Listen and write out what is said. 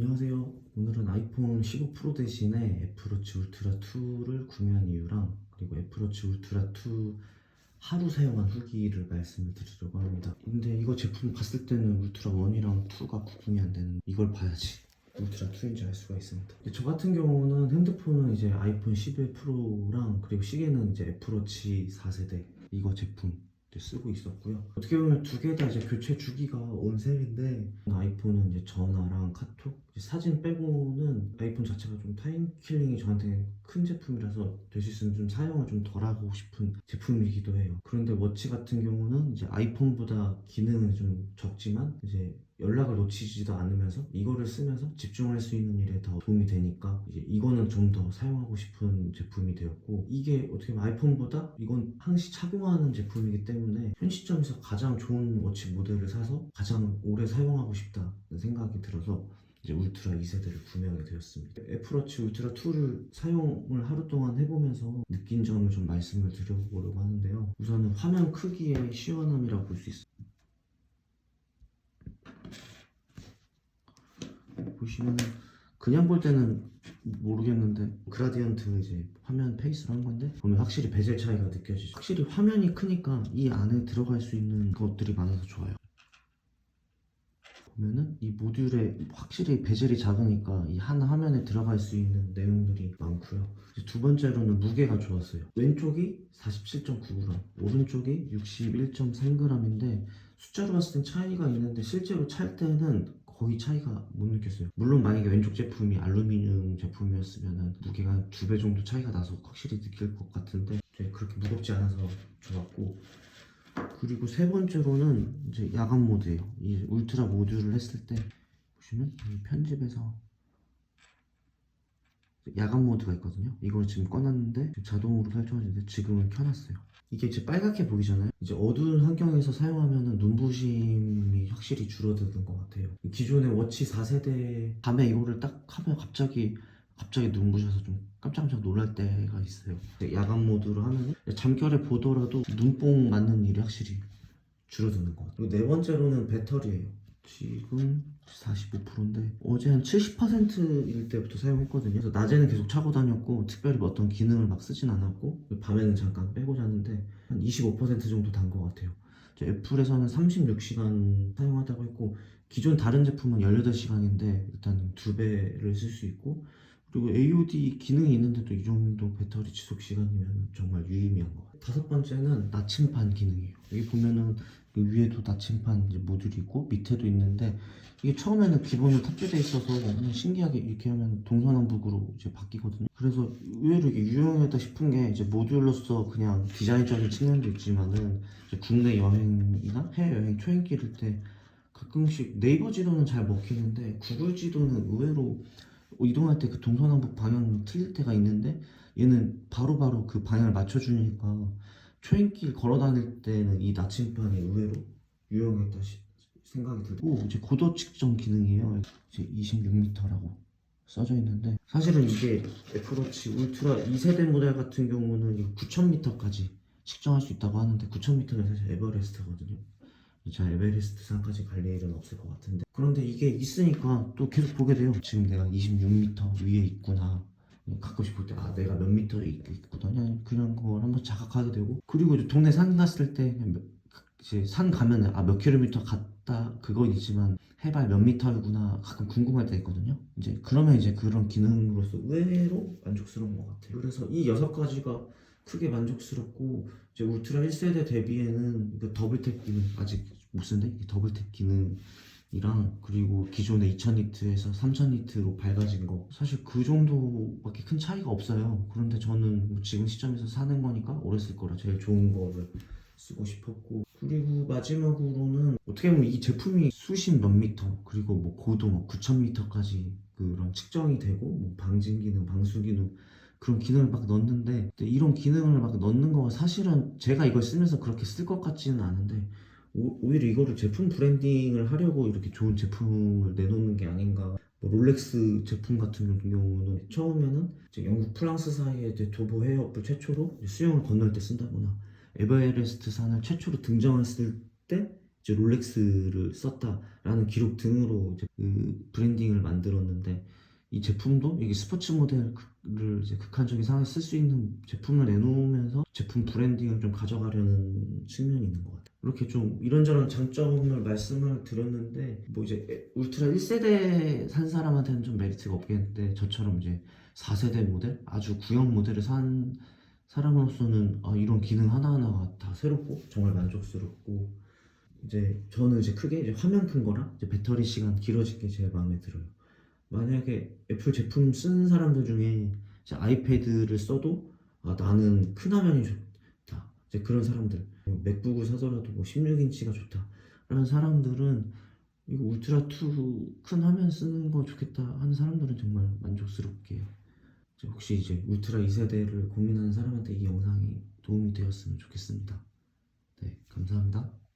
안녕하세요. 오늘은 아이폰 15 프로 대신에 애플워치 울트라 2를 구매한 이유랑 그리고 애플워치 울트라 2 하루 사용한 후기를 말씀을 드리려고 합니다. 근데 이거 제품 봤을 때는 울트라 1이랑 2가 구분이 안 되는 이걸 봐야지 울트라 2인지 알 수가 있습니다. 저 같은 경우는 핸드폰은 이제 아이폰 11 프로랑 그리고 시계는 이제 애플워치 4세대 이거 제품 쓰고 있었고요. 어떻게 보면 두 개 다 이제 교체 주기가 온셀인데 아이폰은 이제 전화랑 카톡, 사진 빼고는 아이폰 자체가 좀 타임 킬링이 저한테 큰 제품이라서 될 수 있으면 좀 사용을 좀 덜 하고 싶은 제품이기도 해요. 그런데 워치 같은 경우는 이제 아이폰보다 기능은 좀 적지만 이제 연락을 놓치지도 않으면서 이거를 쓰면서 집중할 수 있는 일에 더 도움이 되니까 이제 이거는 좀 더 사용하고 싶은 제품이 되었고 이게 어떻게 보면 아이폰보다 이건 항시 착용하는 제품이기 때문에 현 시점에서 가장 좋은 워치 모델을 사서 가장 오래 사용하고 싶다는 생각이 들어서 이제 울트라 2세대를 구매하게 되었습니다. 애플워치 울트라 2를 사용을 하루 동안 해보면서 느낀 점을 좀 말씀을 드려보려고 하는데요. 우선은 화면 크기의 시원함이라고 볼 수 있습니다. 보시면은 그냥 볼 때는 모르겠는데 그라디언트 이제 화면 페이스로 한 건데 보면 확실히 베젤 차이가 느껴지죠 확실히 화면이 크니까 이 안에 들어갈 수 있는 것들이 많아서 좋아요 보면은 이 모듈에 확실히 베젤이 작으니까 이 한 화면에 들어갈 수 있는 내용들이 많고요 두 번째로는 무게가 좋았어요 왼쪽이 47.9g 오른쪽이 61.3g인데 숫자로 봤을 땐 차이가 있는데 실제로 찰 때는 거의 차이가 못 느꼈어요. 물론 만약에 왼쪽 제품이 알루미늄 제품이었으면 무게가 두배 정도 차이가 나서 확실히 느낄 것 같은데 이제 그렇게 무겁지 않아서 좋았고 그리고 세 번째로는 이제 야간 모드예요. 이 울트라 모드를 했을 때 보시면 이 편집에서 야간 모드가 있거든요. 이걸 지금 꺼놨는데 자동으로 설정해지는데 지금은 켜놨어요. 이게 이제 빨갛게 보이잖아요. 이제 어두운 환경에서 사용하면 눈부심이 확실히 줄어드는 것 같아요. 기존의 워치 4세대 밤에 이거를 딱 하면 갑자기 갑자기 눈부셔서 좀 깜짝깜짝 놀랄 때가 있어요. 야간 모드로 하면 잠결에 보더라도 눈뽕 맞는 일이 확실히 줄어드는 것 같아요. 네 번째로는 배터리예요. 지금 45%인데 어제 한 70%일 때부터 사용했거든요. 그래서 낮에는 계속 차고 다녔고 특별히 뭐 어떤 기능을 막 쓰진 않았고 밤에는 잠깐 빼고 잤는데 한 25% 정도 단 것 같아요. 애플에서는 36시간 사용하다고 했고 기존 다른 제품은 18시간인데 일단 두 배를 쓸 수 있고 그리고 AOD 기능이 있는데도 이 정도 배터리 지속 시간이면 정말 유의미한 것 같아요. 다섯 번째는 나침반 기능이에요. 여기 보면은 그 위에도 나침반 모듈이 있고 밑에도 있는데 이게 처음에는 기본으로 탑재돼 있어서 신기하게 이렇게 하면 동서남북으로 이제 바뀌거든요. 그래서 의외로 이게 유용하다 싶은 게 이제 모듈로서 그냥 디자인적인 측면도 있지만은 국내 여행이나 해외 여행 초행 끼를 때 가끔씩 네이버 지도는 잘 먹히는데 구글 지도는 의외로 이동할 때 그 동서남북 방향 틀릴 때가 있는데 얘는 바로바로 그 방향을 맞춰주니까 초행길 걸어 다닐 때는 이 나침반이 의외로 유용했다 시- 생각이 들고 이제 고도 측정 기능이에요. 이제 26m라고 써져 있는데 사실은 이게 애플워치 울트라 2세대 모델 같은 경우는 9,000m까지 측정할 수 있다고 하는데 9,000m는 사실 에버레스트거든요. 제가 에베레스트 산까지 갈 일은 없을 것 같은데. 그런데 이게 있으니까 또 계속 보게 돼요. 지금 내가 26m 위에 있구나. 가끔씩 볼때아 내가 몇 미터에 있- 있구나 그런 걸 한번 자각하게 되고. 그리고 이제 동네 산 갔을 때 이제 산 가면은 아몇 킬로미터 갔다 그건 있지만 해발 몇 미터이구나 가끔 궁금할 때 있거든요. 이제 그러면 이제 그런 기능으로서 의외로 만족스러운 것 같아요. 그래서 이 여섯 가지가 크게 만족스럽고 이제 울트라 1세대 대비에는 이거 더블탭 기능 아직 못 쓰는데 이 더블탭 기능이랑 그리고 기존의 2000니트에서 3000니트로 밝아진 거. 사실 그 정도밖에 큰 차이가 없어요. 그런데 저는 뭐 지금 시점에서 사는 거니까 쓸 거라 제일 좋은 거를 쓰고 싶었고. 그리고 마지막으로는 어떻게 보면 이 제품이 수십 몇 미터 그리고 뭐 고도 뭐 9,000m까지 그런 측정이 되고 뭐 방진 기능, 방수 기능 그런 기능을 막 넣는데 이런 기능을 막 넣는 거가 사실은 제가 이걸 쓰면서 그렇게 쓸 것 같지는 않은데 오, 오히려 이거를 제품 브랜딩을 하려고 이렇게 좋은 제품을 내놓는 게 아닌가. 뭐 롤렉스 제품 같은 경우는 처음에는 영국 프랑스 사이에 도보 해협을 최초로 수영을 건널 때 쓴다거나 에베레스트 산을 최초로 등정했을 때 이제 롤렉스를 썼다라는 기록 등으로 이제 그 브랜딩을 만들었는데 이 제품도 이게 스포츠 모델을 이제 극한적인 상황에 쓸수 있는 제품을 내놓으면서 제품 브랜딩을 좀 가져가려는 측면이 있는 것 같아요. 이렇게 좀 이런저런 장점을 말씀을 드렸는데 뭐 이제 울트라 1세대 산 사람한테는 좀 메리트가 없겠는데 저처럼 이제 4세대 모델 아주 구형 모델을 산 사람으로서는 아, 이런 기능 하나하나가 다 새롭고 정말 만족스럽고 이제 저는 이제 크게 이제 화면 큰 거랑 이제 배터리 시간 길어진 게 제일 마음에 들어요. 만약에 애플 제품 쓰는 사람들 중에 아이패드를 써도 아, 나는 큰 화면이 좋다. 이제 그런 사람들 맥북을 사더라도 뭐 16인치가 좋다. 라는 사람들은 이거 울트라 2 큰 화면 쓰는 거 좋겠다 하는 사람들은 정말 만족스럽게 혹시 이제 울트라 2세대를 고민하는 사람한테 이 영상이 도움이 되었으면 좋겠습니다. 네, 감사합니다.